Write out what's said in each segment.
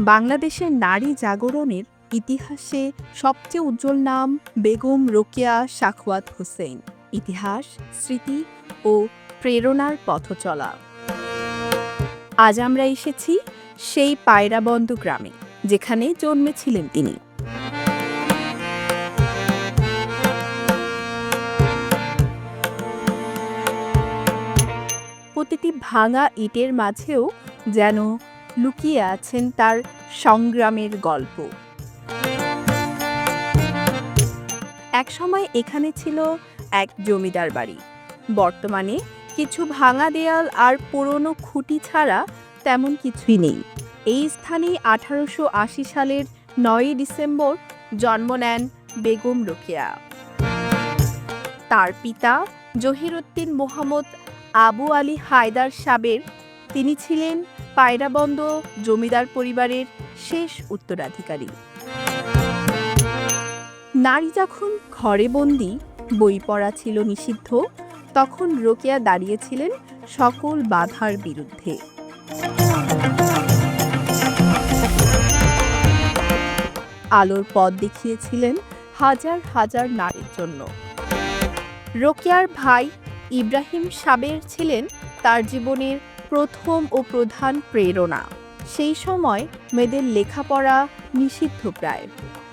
বাংলাদেশের নারী জাগরণের ইতিহাসে সবচেয়ে উজ্জ্বল নাম বেগম রোকেয়া সাখওয়াত হোসেন। ইতিহাস, স্মৃতি ও প্রেরণার পথ চলা আজ আমরা এসেছি সেই পায়রাবন্দ গ্রামে, যেখানে জন্মেছিলেন তিনি। প্রতিটি ভাঙা ইটের মাঝেও যেন লুকিয়ে আছেন তার সংগ্রামের গল্প। একসময় এখানে ছিল এক জমিদার বাড়ি। বর্তমানে কিছু ভাঙা দেয়াল আর পুরনো খুঁটি ছাড়া তেমন কিছুই নেই। এই স্থানেই আঠারোশো আশি সালের নয়ই ডিসেম্বর জন্ম নেন বেগম রোকেয়া। তার পিতা জহিরুদ্দিন মোহাম্মদ আবু আলী হায়দার সাবের তিনি ছিলেন পায়রাবন্দ জমিদার পরিবারের শেষ উত্তরাধিকারী। নারী যখন ঘরে বন্দি, বই পড়া ছিল নিষিদ্ধ, তখন রোকেয়া দাঁড়িয়েছিলেন সকল বাধার বিরুদ্ধে। আলোর পথ দেখিয়েছিলেন হাজার হাজার নারীর জন্য। রোকেয়ার ভাই ইব্রাহিম সাবের ছিলেন তার জীবনের প্রথম ও প্রধান প্রেরণা। সেই সময় মেয়েদের লেখাপড়া নিষিদ্ধ প্রায়।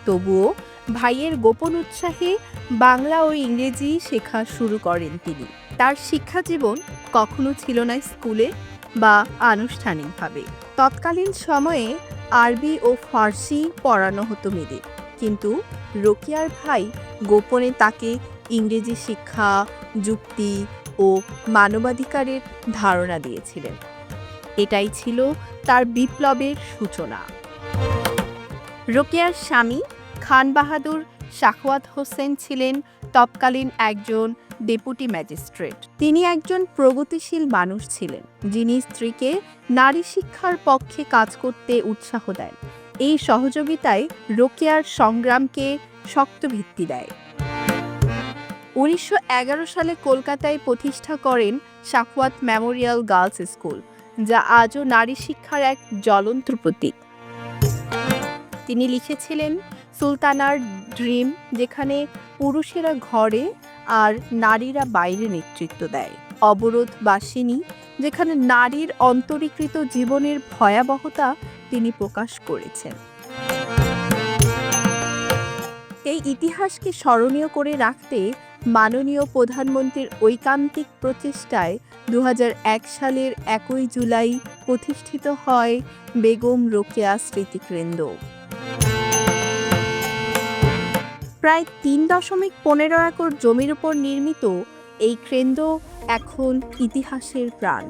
তবুও ভাইয়ের গোপন উৎসাহে বাংলা ও ইংরেজি শেখা শুরু করেন তিনি। তার শিক্ষা জীবন কখনো ছিল না স্কুলে বা আনুষ্ঠানিকভাবে। তৎকালীন সময়ে আরবি ও ফার্সি পড়ানো হতো মেয়েদের। কিন্তু রোকিয়ার ভাই গোপনে তাকে ইংরেজি শিক্ষা, যুক্তি ও মানবাধিকারের ধারণা দিয়েছিলেন। এটাই ছিল তার বিপ্লবের সূচনা। রোকেয়ার স্বামী খান বাহাদুর শাখওয়াত হোসেন ছিলেন তৎকালীন একজন ডেপুটি ম্যাজিস্ট্রেট। তিনি একজন প্রগতিশীল মানুষ ছিলেন, যিনি স্ত্রীকে নারী শিক্ষার পক্ষে কাজ করতে উৎসাহ দেন। এই সহযোগিতায় রোকেয়ার সংগ্রামকে শক্ত ভিত্তি দেয়। উনিশশো এগারো সালে কলকাতায় প্রতিষ্ঠা করেন শাকওয়াত মেমোরিয়াল গার্লস স্কুল, যা আজও নারী শিক্ষার এক জ্বলন্ত প্রতীক। তিনি লিখেছিলেন, সুলতানার ড্রিম যেখানে পুরুষেরা ঘরে আর নারীরা বাইরে নেতৃত্ব দেয়। অবরোধ বাসিনী যেখানে নারীর অন্তরীকৃত জীবনের ভয়াবহতা তিনি প্রকাশ করেছেন। এই ইতিহাসকে স্মরণীয় করে রাখতে মাননীয় প্রধানমন্ত্রীর ঐকান্তিক প্রচেষ্টায় দু হাজার এক সালের একই জুলাই প্রতিষ্ঠিত হয় বেগম রোকেয়া স্মৃতিকেন্দ্র। প্রায় তিন দশমিক পনেরো একর জমির উপর নির্মিত এই কেন্দ্র এখন ইতিহাসের প্রাণ।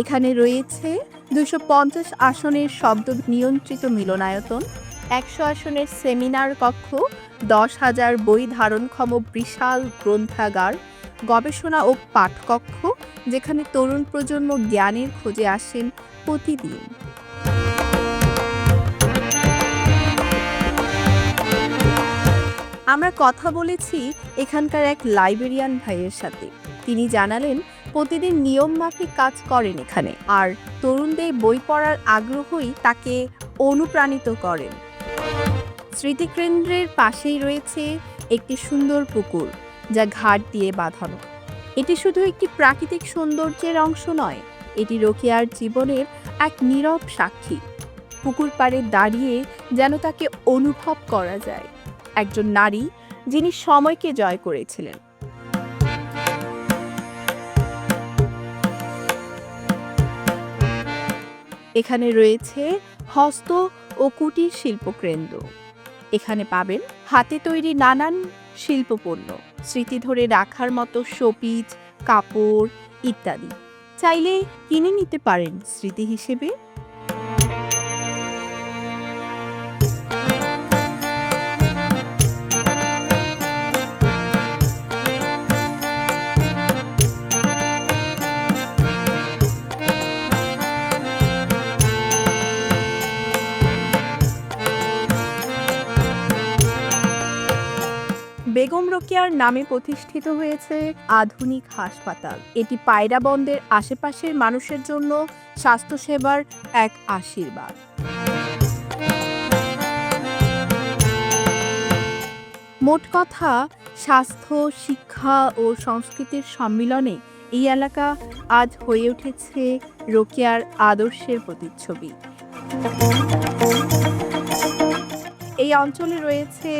এখানে রয়েছে দুশো পঞ্চাশ আসনের শব্দ নিয়ন্ত্রিত মিলনায়তন, একশো আসনের সেমিনার কক্ষ দশ হাজার বই ধারণক্ষম বিশাল গ্রন্থাগার, গবেষণা ও পাঠকক্ষ, যেখানে তরুণ প্রজন্ম জ্ঞানের খোঁজে আসেন প্রতিদিন। আমরা কথা বলেছি এখানকার এক লাইব্রেরিয়ান ভাইয়ের সাথে। তিনি জানালেন, প্রতিদিন নিয়ম মাফিক কাজ করেন এখানে, আর তরুণদের বই পড়ার আগ্রহই তাকে অনুপ্রাণিত করেন। স্মৃতিকেন্দ্রের পাশেই রয়েছে একটি সুন্দর পুকুর, যা ঘাট দিয়ে বাঁধানো। এটি শুধু একটি প্রাকৃতিক সৌন্দর্যের অংশ নয়, এটি রোকেয়ার জীবনের এক নীরব সাক্ষী। পুকুর পাড়ে দাঁড়িয়ে যেন তাকে অনুভব করা যায়, একজন নারী যিনি সময়কে জয় করেছিলেন। এখানে রয়েছে হস্ত ও কুটির শিল্পকেন্দ্র। এখানে পাবেন হাতে তৈরি নানান শিল্পপণ্য, স্মৃতি ধরে রাখার মতো শোপিজ কাপড় ইত্যাদি। চাইলে কিনে নিতে পারেন স্মৃতি হিসেবে। বেগম রোকেয়ার নামে প্রতিষ্ঠিত হয়েছে আধুনিক হাসপাতাল। এটি পায়রা বন্দের আশেপাশের মানুষের জন্য স্বাস্থ্যসেবার এক আশীর্বাদ। মোট কথা, স্বাস্থ্য, শিক্ষা ও সংস্কৃতির সম্মিলনে এই এলাকা আজ হয়ে উঠেছে রোকেয়ার আদর্শের প্রতিচ্ছবি। এই অঞ্চলে রয়েছে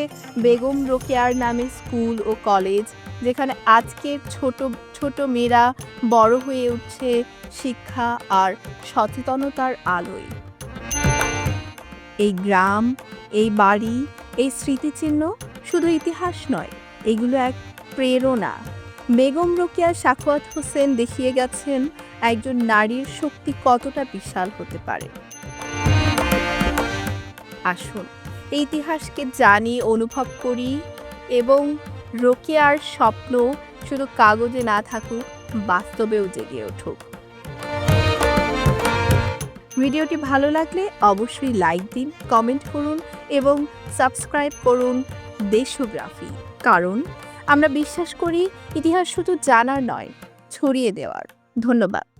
বেগম রোকেয়ার নামে স্কুল ও কলেজ, যেখানে আজকের ছোট ছোট মেয়েরা বড় হয়ে উঠছে শিক্ষা আর সচেতনতার আলোয়। এই গ্রাম, এই বাড়ি, এই স্মৃতিচিহ্ন শুধু ইতিহাস নয়, এগুলো এক প্রেরণা। বেগম রোকেয়া সাখওয়াত হোসেন দেখিয়ে গেছেন একজন নারীর শক্তি কতটা বিশাল হতে পারে। আসুন ইতিহাসকে জানি, অনুভব করি এবং রোকেয়ার স্বপ্ন শুধু কাগজে না থাকুক, বাস্তবেও জেগে উঠুক। ভিডিওটি ভালো লাগলে অবশ্যই লাইক দিন, কমেন্ট করুন এবং সাবস্ক্রাইব করুন দেশোগ্রাফি কারণ আমরা বিশ্বাস করি, ইতিহাস শুধু জানার নয়, ছড়িয়ে দেওয়ার। ধন্যবাদ।